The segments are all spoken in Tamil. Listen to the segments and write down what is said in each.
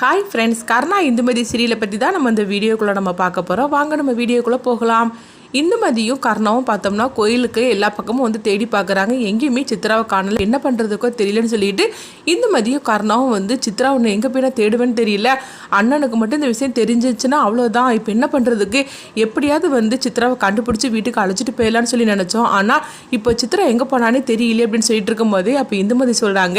ஹாய் ஃப்ரெண்ட்ஸ் கர்ணா இந்துமதி சீரியலை பற்றி தான் நம்ம இந்த வீடியோக்குள்ளே நம்ம பார்க்க போகிறோம் வாங்க நம்ம வீடியோக்குள்ளே போகலாம். இந்துமதியும் கர்ணாவும் பார்த்தோம்னா கோயிலுக்கு எல்லா பக்கமும் வந்து தேடி பார்க்குறாங்க. எங்கேயுமே சித்ராவை காணல. என்ன பண்ணுறதுக்கோ தெரியலன்னு சொல்லிட்டு இந்துமதியும் கர்ணாவும் வந்து சித்ரா ஒன்று எங்கே போய் நான் தேடுவேன்னு தெரியல. அண்ணனுக்கு மட்டும் இந்த விஷயம் தெரிஞ்சிச்சுன்னா அவ்வளோதான் இப்போ என்ன பண்ணுறதுக்கு எப்படியாவது வந்து சித்ராவை கண்டுபிடிச்சி வீட்டுக்கு அழைச்சிட்டு போயிடலான்னு சொல்லி நினச்சோம். ஆனால் இப்போ சித்ரா எங்கே போனானே தெரியல அப்படின்னு சொல்லிட்டு இருக்கும்போது அப்போ இந்துமதி சொல்கிறாங்க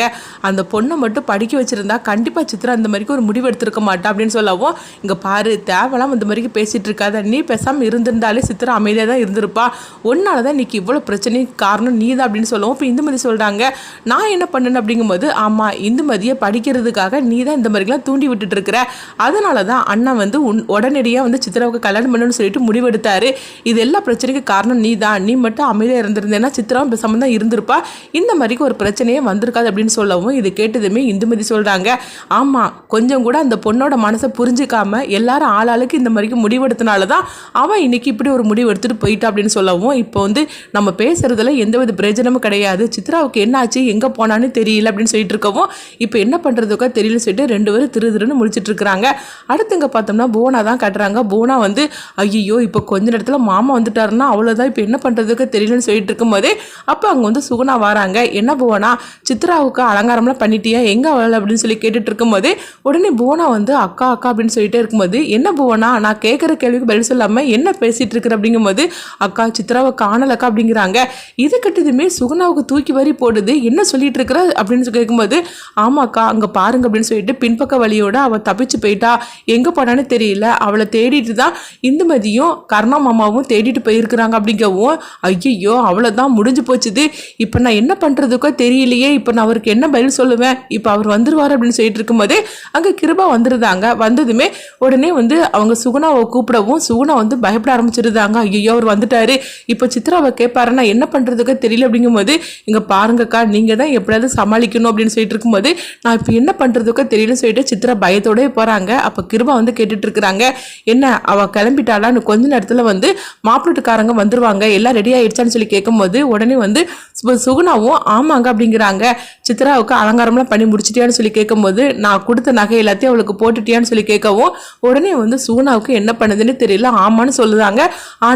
அந்த பொண்ணை மட்டும் படிக்க வச்சுருந்தா கண்டிப்பாக சித்ரா அந்த மாதிரிக்கு ஒரு முடிவு எடுத்திருக்க மாட்டா அப்படின்னு சொல்லவும் இங்கே பாரு தேவலாம் இந்த மாதிரிக்கு பேசிகிட்டு இருக்காத. நீ பேசாமல் இருந்திருந்தாலே சித்ரா அமைதியாக தான் இருந்திருப்பா. உன்னால தான் இன்னைக்கு இவ்வளோ பிரச்சனைக்கு காரணம் நீ தான் அப்படின்னு சொல்லவும். இப்போ இந்துமதி சொல்கிறாங்க நான் என்ன பண்ணேன்? அப்படிங்கும்போது ஆமாம் இந்துமதியை படிக்கிறதுக்காக நீ தான் இந்த மாதிரிலாம் தூண்டி விட்டுட்டு இருக்கிற. அதனால தான் அண்ணன் வந்து உன் உடனடியாக வந்து சித்ராவுக்கு கல்யாணம் பண்ணணும்னு சொல்லிட்டு முடிவெடுத்தாரு. இது எல்லா பிரச்சனைக்கு காரணம் நீ தான் நீ மட்டும் அமைதியாக இருந்திருந்தேன்னா சித்ராவும் பேசாமல் தான் இருந்திருப்பா. இந்த மாதிரிக்கு ஒரு பிரச்சனையே வந்திருக்காது அப்படின்னு சொல்லவும் இது கேட்டதுமே இந்துமதி சொல்கிறாங்க ஆமாம் கொஞ்சம் கூட அந்த பொண்ணோட மனசை புரிஞ்சுக்காம எல்லாரும் ஆளாளுக்கு இந்த மாதிரிக்கு முடிவெடுத்தனால தான் அவன் இன்னைக்கு இப்படி ஒரு முடிவு எடுத்துகிட்டு போயிட்டா அப்படின்னு சொல்லவும் இப்போ வந்து நம்ம பேசுறதுல எந்தவித பிரயோஜனமும் கிடையாது. சித்ராவுக்கு என்னாச்சு? எங்கே போனான்னு தெரியல அப்படின்னு சொல்லிட்டு இருக்கவும் இப்போ என்ன பண்ணுறதுக்கோ தெரியலன்னு சொல்லிட்டு ரெண்டு பேரும் திரு திருன்னு முடிச்சிட்டு இருக்கிறாங்க. அடுத்துங்க பார்த்தோம்னா போனா தான் கட்டுறாங்க. போனா வந்து ஐயோ இப்போ கொஞ்ச நேரத்தில் மாமா வந்துட்டாருன்னா அவ்வளோதான் இப்போ என்ன பண்ணுறதுக்கோ தெரியலன்னு சொல்லிட்டு இருக்கும்போது அப்போ அங்கே வந்து சுகுணா வராங்க. என்ன புவனா சித்ராவுக்கு அலங்காரம்லாம் பண்ணிட்டியா? எங்கே அவள்? அப்படின்னு சொல்லி கேட்டுட்டு இருக்கும்போது உடனே போனா வந்து அக்கா அக்கா அப்படின்னு சொல்லிட்டே இருக்கும்போது என்ன புவனா நான் கேட்குற கேள்விக்கு பதில் சொல்லாமல் என்ன பேசிகிட்டு இருக்கிற? அப்படிங்கும்போது அக்கா சித்ராவை காணலக்கா அப்படிங்கிறாங்க. இது கட்டதுமே சுகுணாவுக்கு தூக்கி வரி போடுது. என்ன சொல்லிட்டு இருக்கிற? அப்படின்னு கேட்கும்போது ஆமாக்கா அங்கே பாருங்க அப்படின்னு சொல்லிட்டு பின்பக்க வழியோட அவள் தப்பிச்சு போயிட்டா. எங்கே போனான்னு தெரியல. அவளை தேடிட்டு தான் இந்துமதியும் கர்ணா மாமாவும் தேடிட்டு போயிருக்கிறாங்க அப்படிங்கவும் ஐயோ அவ்வளோதான் முடிஞ்சு போச்சுது. இப்போ நான் என்ன பண்ணுறதுக்கோ தெரியலையே. இப்போ நான் அவருக்கு என்ன பதில் சொல்லுவேன்? இப்போ அவர் வந்துருவார் அப்படின்னு சொல்லிட்டு இருக்கும்போதே அங்கே கிருபா வந்துருந்தாங்க. வந்ததுமே உடனே வந்து அவங்க சுகுணாவை கூப்பிடவும் சுகுணா வந்து பயப்பட ஆரம்பிச்சிருந்தாங்க. ஐயோ அவர் வந்துட்டாரு. இப்போ சித்ராவை கேட்பாரு நான் என்ன பண்ணுறதுக்கு தெரியல. அப்படிங்கும்போது இங்கே பாருங்கக்கா நீங்கள் தான் எப்படியாவது சமாளிக்கணும் அப்படின்னு சொல்லிட்டு இருக்கும்போது நான் இப்போ என்ன பண்ணுறதுக்கோ தெரியலன்னு சொல்லிட்டு சித்ரா பயத்தோடய போகிறாங்க அப்போ கிருபா வந்து கேட்டுட்டு இருக்கிறாங்க. என்ன அவள் கிளம்பிட்டாளான்னு கொஞ்ச நேரத்தில் வந்து மாப்பிள்ளட்டுக்காரங்க வந்துருவாங்க. எல்லாம் ரெடி ஆயிடுச்சான்னு சொல்லி கேட்கும்போது உடனே வந்து சுகுணாவும் ஆமாங்க அப்படிங்கிறாங்க. சித்ராவுக்கு அலங்காரம்லாம் பண்ணி முடிச்சிட்டியான்னு சொல்லி கேட்கும்போது நான் கொடுத்த நகை எல்லாத்தையும் அவளுக்கு போட்டுட்டியான்னு சொல்லி கேட்கவும் உடனே வந்து சுகுணாவுக்கு என்ன பண்ணுதுன்னு தெரியல. ஆமான்னு சொல்லுதாங்க.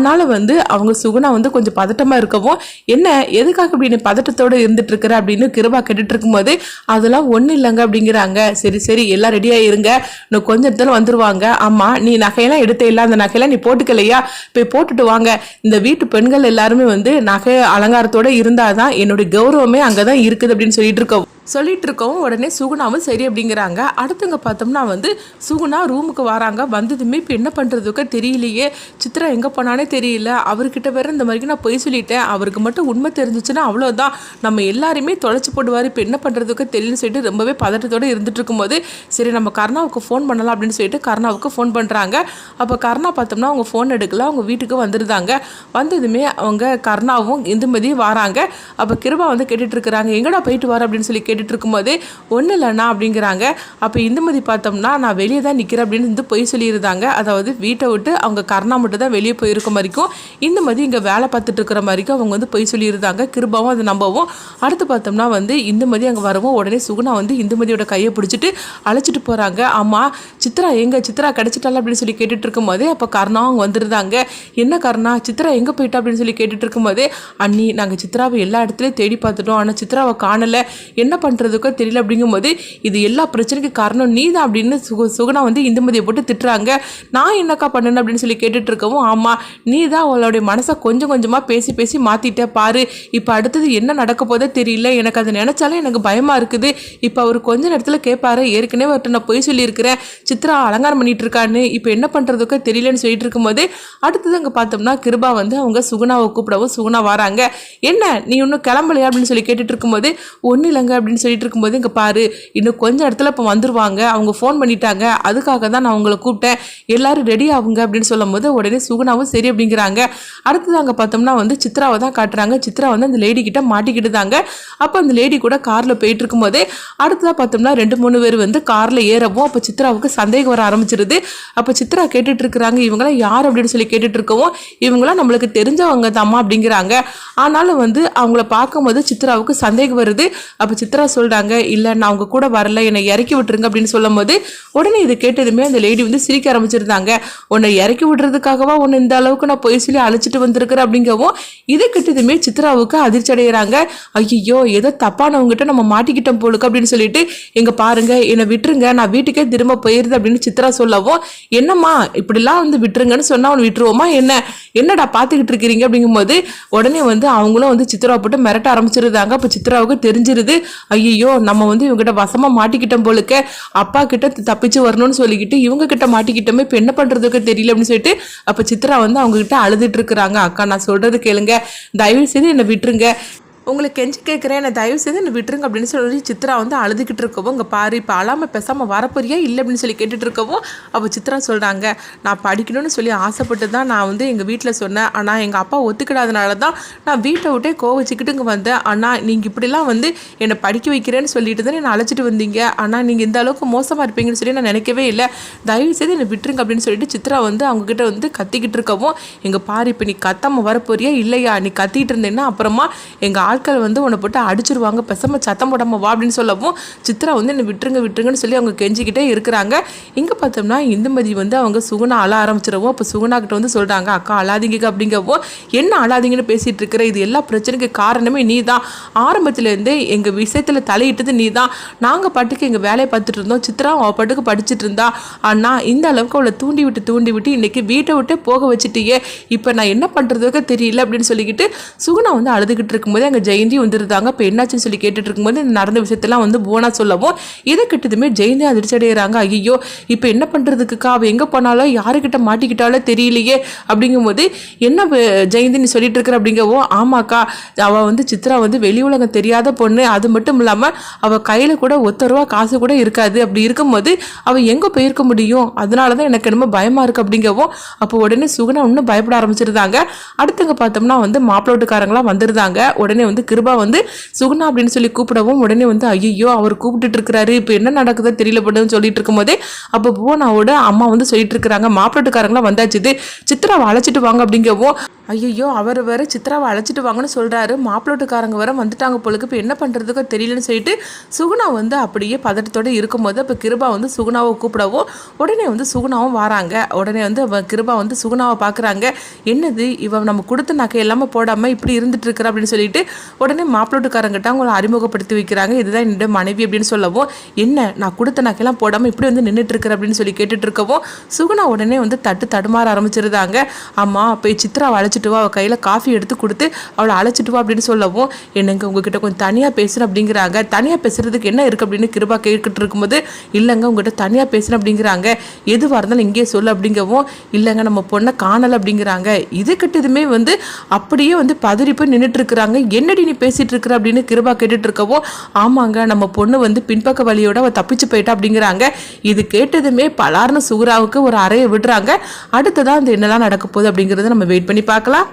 அதனால் வந்து அவங்க சுகுணா வந்து கொஞ்சம் பதட்டமாக இருக்கவும் என்ன எதுக்காக இப்படி நீ பதட்டத்தோட இருந்துட்டு இருக்கிற அப்படின்னு கிருபா கேட்டுட்டு இருக்கும்போது அதெல்லாம் ஒன்றும் இல்லைங்க அப்படிங்கிறாங்க. சரி சரி எல்லாம் ரெடியாக இருங்க இன்னும் கொஞ்ச இடத்துல வந்துருவாங்க. ஆமாம் நீ நகையெல்லாம் எடுத்த இல்லை அந்த நகையெல்லாம் நீ போட்டுக்கலையா? போய் போட்டுட்டு வாங்க. இந்த வீட்டு பெண்கள் எல்லாருமே வந்து நகை அலங்காரத்தோட இருந்தாதான் என்னுடைய கௌரவமே அங்கே தான் இருக்குது அப்படின்னு சொல்லிட்டு இருக்கோம் சொல்லிட்டு இருக்கவும் உடனே சுகுணாவும் சரி அப்படிங்கிறாங்க. அடுத்தவங்க பார்த்தோம்னா வந்து சுகுணா ரூமுக்கு வராங்க. வந்ததுமே இப்போ என்ன பண்ணுறதுக்கு தெரியலையே. சித்ரா எங்கே போனானே தெரியல. அவர்கிட்ட வேற இந்த மாதிரி நான் பொய் சொல்லிட்டேன். அவருக்கு மட்டும் உண்மை தெரிஞ்சிச்சுன்னா அவ்வளோதான் நம்ம எல்லாருமே தொலைச்சி போடுவார். இப்போ என்ன பண்ணுறதுக்கு தெரியலன்னு சொல்லிட்டு ரொம்பவே பதட்டத்தோடு இருந்துட்டு இருக்கும்போது சரி நம்ம கர்ணாவுக்கு ஃபோன் பண்ணலாம் அப்படின்னு சொல்லிட்டு கர்ணாவுக்கு ஃபோன் பண்ணுறாங்க அப்போ கர்ணா பார்த்தோம்னா அவங்க ஃபோன் எடுக்கல. அவங்க வீட்டுக்கு வந்துருந்தாங்க. வந்ததுமே அவங்க கர்ணாவும் இந்துமதியும் வராங்க. அப்போ கிருபா வந்து கேட்டுட்டு இருக்கிறாங்க எங்கடா போயிட்டு வர? அப்படின்னு சொல்லி கேட்டுட்டு இருக்கும்போது ஒன்றும் இல்லைண்ணா அப்படிங்கிறாங்க. அப்போ இந்துமதி பார்த்தோம்னா நான் வெளியே தான் நிற்கிறேன் அப்படின்னு வந்து பொய் சொல்லியிருந்தாங்க அதாவது வீட்டை விட்டு அவங்க கர்ணா மட்டும் தான் வெளியே போயிருக்க மாதிரிக்கும் இந்துமதி இங்கே வேலை பார்த்துட்டு இருக்கிற மாதிரிக்கும் அவங்க வந்து பொய் சொல்லியிருந்தாங்க கிருபாவும் அதை நம்பவும். அடுத்து பார்த்தோம்னா வந்து இந்துமதி அங்கே வரவும் உடனே சுகுணா வந்து இந்துமதியோட கையை பிடிச்சிட்டு அழைச்சிட்டு போகிறாங்க ஆமாம் சித்ரா எங்கே? சித்ரா கிடச்சிட்டால அப்படின்னு சொல்லி கேட்டுட்டு இருக்கும்போது அப்போ கர்ணா அவங்க வந்துருந்தாங்க என்ன கர்ணா? சித்ரா எங்கே போயிட்டா? அப்படின்னு சொல்லி கேட்டுட்டு இருக்கும்போது அண்ணி நாங்கள் சித்ராவை எல்லா இடத்துலையும் தேடி பார்த்துட்டோம். ஆனால் சித்ராவை காணலை. என்ன பண்ணுறதுக்கோ தெரியல அப்படிங்கும்போது இது எல்லா பிரச்சனைக்கு காரணம் நீ தான் அப்படின்னு சுகு சுகுணா வந்து இந்துமதியை போட்டு திட்டுறாங்க. நான் என்னக்கா பண்ணேன் அப்படின்னு சொல்லி கேட்டுட்டு இருக்கவும் ஆமாம் நீ தான் அவளுடைய மனசை கொஞ்சம் கொஞ்சமாக பேசி பேசி மாற்றிட்டே பாரு. இப்போ அடுத்தது என்ன நடக்க போதோ தெரியல. எனக்கு அதை நினச்சாலே எனக்கு பயமாக இருக்குது. இப்போ அவர் கொஞ்ச நேரத்தில் கேட்பாரு ஏற்கனவே அவர்கிட்ட நான் பொய் சொல்லியிருக்கிறேன். சித்ரா அலங்காரம் பண்ணிட்டு இருக்கான்னு. இப்போ என்ன பண்ணுறதுக்கோ தெரியலன்னு சொல்லிட்டு இருக்கும்போது அடுத்தது அங்கே பார்த்தோம்னா கிருபா வந்து அவங்க சுகுணாவை கூப்பிடவும் சுகுணா வராங்க. என்ன நீ இன்னும் கிளம்பலையா அப்படின்னு சொல்லி கேட்டுட்டு இருக்கும்போது ஒன்றும் இல்லைங்க அப்படின்னு சொல்லிட்டு இருக்கும்போது இங்கே பாரு இன்னும் கொஞ்சம் இடத்துல இப்போ வந்துருவாங்க. அவங்க ஃபோன் பண்ணிட்டாங்க. அதுக்காக தான் நான் உங்களை கூப்பிட்டேன். எல்லாரும் ரெடி ஆகுங்க அப்படின்னு சொல்லும்போது உடனே சுகுணாவும் சரி அப்படிங்கிறாங்க. அடுத்தது அங்கே பார்த்தோம்னா வந்து சித்ராவை தான் காட்டுறாங்க. சித்ரா வந்து அந்த லேடி கிட்ட மாட்டிக்கிட்டு தாங்க அப்போ அந்த லேடி கூட காரில் போயிட்டு இருக்கும்போதே அடுத்ததாக பார்த்தோம்னா ரெண்டு மூணு பேர் வந்து காரில் ஏறவும் அப்போ சித்ராவுக்கு சந்தேகம் வர ஆரம்பிச்சிருது. அப்போ சித்ரா கேட்டுட்டு இருக்கிறாங்க இவங்களாம் யார்? அப்படின்னு சொல்லி கேட்டுட்டு இருக்கவும் இவங்களாம் நம்மளுக்கு தெரிஞ்சவங்க தாம்மா அப்படிங்கிறாங்க. ஆனாலும் வந்து அவங்கள பார்க்கும்போது சித்ராவுக்கு சந்தேகம் வருது. அப்போ சித்ரா சித்ரா சொல்றாங்க இல்ல நான் அவங்க கூட வரல என்னை இறக்கி விட்டுருங்க அப்படின்னு சொல்லும் போது உடனே இது கேட்டதுமே அந்த லேடி வந்து சிரிக்க ஆரம்பிச்சிருந்தாங்க. உன்னை இறக்கி விடுறதுக்காகவா? உன்னை இந்த அளவுக்கு நான் பொய் சொல்லி அழைச்சிட்டு வந்திருக்கிறேன் அப்படிங்கவும் இதை கிட்டதுமே சித்ராவுக்கு அதிர்ச்சி அடைகிறாங்க ஐயோ ஏதோ தப்பானவங்ககிட்ட நம்ம மாட்டிக்கிட்டோம் போலுக்கு அப்படின்னு சொல்லிட்டு எங்க பாருங்க என்னை விட்டுருங்க நான் வீட்டுக்கே திரும்ப போயிருது அப்படின்னு சித்ரா சொல்லவும் என்னம்மா இப்படிலாம் வந்து விட்டுருங்கன்னு சொன்னா அவன் விட்டுருவோமா என்ன? என்னடா பார்த்துக்கிட்டு இருக்கிறீங்க? அப்படிங்கும்போது உடனே வந்து அவங்களும் வந்து சித்ரா போட்டு மிரட்ட ஆரம்பிச்சிருந்தாங்க. அப்போ சித்ராவுக்கு தெரிஞ்சிருது ஐயோ நம்ம வந்து இவங்ககிட்ட வசமாக மாட்டிக்கிட்டோம் போலுக்க அப்பா கிட்ட தப்பிச்சு வரணும்னு சொல்லிக்கிட்டு இவங்க கிட்ட மாட்டிக்கிட்டோமே இப்போ என்ன பண்ணுறதுக்கு தெரியல அப்படின்னு சொல்லிட்டு அப்போ சித்ரா வந்து அவங்க கிட்ட அழுதுட்டு இருக்கிறாங்க. அக்கா நான் சொல்றது கேளுங்க. தயவு செய்து என்னை விட்டுருங்க. உங்களுக்கு கெஞ்சி கேட்குறேன் என்னை தயவு செய்து என்னை விட்டுருங்க அப்படின்னு சொல்லி சித்ரா வந்து அழுதுகிட்டு இருக்கவும் இங்கே பாரு இப்போ அழாமல் பேசாமல் வரப்போறியா? இல்லை அப்படின்னு சொல்லி கேட்டுட்டு இருக்கவும் அப்போ சித்ரா சொல்கிறாங்க நான் படிக்கணும்னு சொல்லி ஆசைப்பட்டு தான் நான் வந்து எங்கள் வீட்டில் சொன்னேன். ஆனால் எங்கள் அப்பா ஒத்துக்கிடாதனால தான் நான் வீட்டை விட்டே கோவச்சிக்கிட்டு இங்கே வந்தேன். ஆனால் நீங்கள் இப்படிலாம் வந்து என்னை படிக்க வைக்கிறேன்னு சொல்லிட்டு தான் என்னை அழைச்சிட்டு வந்தீங்க. ஆனால் நீங்கள் இந்த அளவுக்கு மோசமாக இருப்பீங்கன்னு சொல்லி நான் நினைக்கவே இல்லை. தயவு செய்து என்னை விட்டுருங்க அப்படின்னு சொல்லிட்டு சித்ரா வந்து அவங்கக்கிட்ட வந்து கத்திக்கிட்டு இருக்கவும் எங்கள் பாரு இப்போ நீ கத்தாமல் வரப்போறியா? இல்லையா? நீ கத்திக்கிட்டு இருந்தேன்னா அப்புறமா எங்கள் ஆட்கள் வந்து உன்னை போட்டு அடிச்சிருவாங்க பெசாம சத்தம் போடாம வா அப்படின்னு சொல்லவும் சித்ரா வந்து என்னை விட்டுருங்க விட்டுருங்கன்னு சொல்லி அவங்க கெஞ்சிக்கிட்டே இருக்கிறாங்க. இங்கே பார்த்தோம்னா இந்துமதி வந்து அவங்க சுகுணா அழ ஆரம்பிச்சிடவும் அப்போ சுகுணா கிட்ட வந்து சொல்கிறாங்க அக்கா அழாதீங்க அப்படிங்கவோ என்ன அழாதீங்கன்னு பேசிகிட்டு இருக்கிற? இது எல்லா பிரச்சனைக்கு காரணமே நீ தான் ஆரம்பத்துலேருந்தே எங்கள் விஷயத்தில் தலையிட்டது நீ தான் நாங்கள் பாட்டுக்கு எங்கள் வேலையை பார்த்துட்டு இருந்தோம். சித்ரா அவள் பாட்டுக்கு படிச்சுட்டு இருந்தா. ஆனால் இந்த அளவுக்கு அவளை தூண்டி விட்டு தூண்டி விட்டு இன்றைக்கி வீட்டை விட்டே போக வச்சுட்டியே. இப்போ நான் என்ன பண்ணுறதுக்கு தெரியல அப்படின்னு சொல்லிக்கிட்டு சுகுணா வந்து அழுதுகிட்டு இருக்கும்போது அங்கே ஜெயந்தி வந்துருந்தாங்க இப்போ என்னாச்சுன்னு சொல்லி கேட்டுட்டு இருக்கும்போது நடந்த விஷயத்தெல்லாம் வந்து போனா சொல்லவும் இதை கிட்டதுமே ஜெயந்தி அதிர்ச்சி அடைகிறாங்க ஐயோ இப்போ என்ன பண்ணுறதுக்குக்கா அவள் எங்கே போனாலும் யாருக்கிட்ட மாட்டிக்கிட்டாலோ தெரியலையே. அப்படிங்கும்போது என்ன வே- ஜெயந்தி நீ சொல்லிட்டு இருக்கிற அப்படிங்கவோ ஆமாக்கா அவள் வந்து சித்ரா வந்து வெளி உலகம் தெரியாத பொண்ணு. அது மட்டும் இல்லாமல் அவள் கையில் கூட ஒத்த ரூபா காசு கூட இருக்காது. அப்படி இருக்கும்போது அவள் எங்கே போயிருக்க முடியும்? அதனால தான் எனக்கு என்னமோ பயமாக இருக்குது அப்படிங்கவும் அப்போ உடனே சுகுணா இன்னும் பயப்பட ஆரம்பிச்சிருந்தாங்க. அடுத்தங்க பார்த்தோம்னா வந்து மாப்பிள்ளோட்டுக்காரங்களாம் வந்துருந்தாங்க. உடனே வந்து கிருபா வந்து சுகுணா அப்படின்னு சொல்லி கூப்பிடவும் உடனே வந்து ஐயோ அவர் கூப்பிட்டுட்டு இருக்கிறாரு. இப்போ என்ன நடக்குதோ தெரியல சொல்லிட்டு இருக்கும்போதே அப்போ போனாவோட அம்மா வந்து சொல்லிட்டு இருக்கிறாங்க மாப்பிள்ளோட்டுக்காரங்களாம் வந்தாச்சு. சித்ராவை அழைச்சிட்டு வாங்க அப்படிங்கவும் ஐயோ அவர் வேறு சித்ராவை அழைச்சிட்டு வாங்கன்னு சொல்கிறாரு மாப்பிள்ளோட்டுக்காரங்க வேறு வந்துட்டாங்க பொழுது இப்போ என்ன பண்ணுறதுக்கோ தெரியலன்னு சொல்லிட்டு சுகுணா வந்து அப்படியே பதட்டத்தோட இருக்கும்போது இப்போ கிருபா வந்து சுகுணாவை கூப்பிடவும் உடனே வந்து சுகுணாவும் வராங்க. உடனே வந்து கிருபா வந்து சுகுணாவை பார்க்குறாங்க என்னது? இவன் நம்ம கொடுத்த நகை எல்லாமே போடாமல் இப்படி இருந்துட்டு இருக்கிற அப்படின்னு சொல்லிட்டு உடனே மாப்பிள்ளோட்டுக்காரங்கிட்ட அவங்கள அறிமுகப்படுத்தி வைக்கிறாங்க. இதுதான் என்னோட மனைவி அப்படின்னு சொல்லவும் என்ன? நான் கொடுத்த நகையெல்லாம் போடாமல் இப்படி வந்து நின்றுட்டு இருக்கிற அப்படின்னு சொல்லி கேட்டுட்டு இருக்கவும் சுகுணா உடனே வந்து தட்டு தடுமாற ஆரம்பிச்சிருந்தாங்க. அம்மா போய் சித்ரா அழைச்சி அழைச்சிட்டு வா அவள் கையில் காஃபி எடுத்து கொடுத்து அவளை அழைச்சிட்டு வா அப்படின்னு சொல்லவும் என்னங்க உங்ககிட்ட கொஞ்சம் தனியாக பேசுகிறேன் அப்படிங்கிறாங்க. தனியாக பேசுறதுக்கு என்ன இருக்குது அப்படின்னு கிருபா கேட்டுட்டு இருக்கும்போது இல்லைங்க உங்ககிட்ட தனியாக பேசுகிறேன் அப்படிங்கிறாங்க. எதுவாக இருந்தாலும் இங்கேயே சொல்லு அப்படிங்கவும் இல்லைங்க நம்ம பொண்ணை காணலை அப்படிங்கிறாங்க. இது கிட்டதுமே வந்து அப்படியே வந்து பதறி போய் நின்றுட்டுருக்குறாங்க என்னடி நீ பேசிகிட்டு இருக்கிற? அப்படின்னு கிருபா கேட்டுட்டு இருக்கவோ ஆமாங்க நம்ம பொண்ணு வந்து பின்பக்க வழியோட அவள் தப்பிச்சு போயிட்டா அப்படிங்கிறாங்க. இது கேட்டதுமே பலார்னு சுகுராவுக்கு ஒரு அறையை விடுறாங்க. அடுத்ததான் அந்த என்னெல்லாம் நடக்க போகுது அப்படிங்கிறத நம்ம வெயிட் பண்ணி பார்க்கலாம்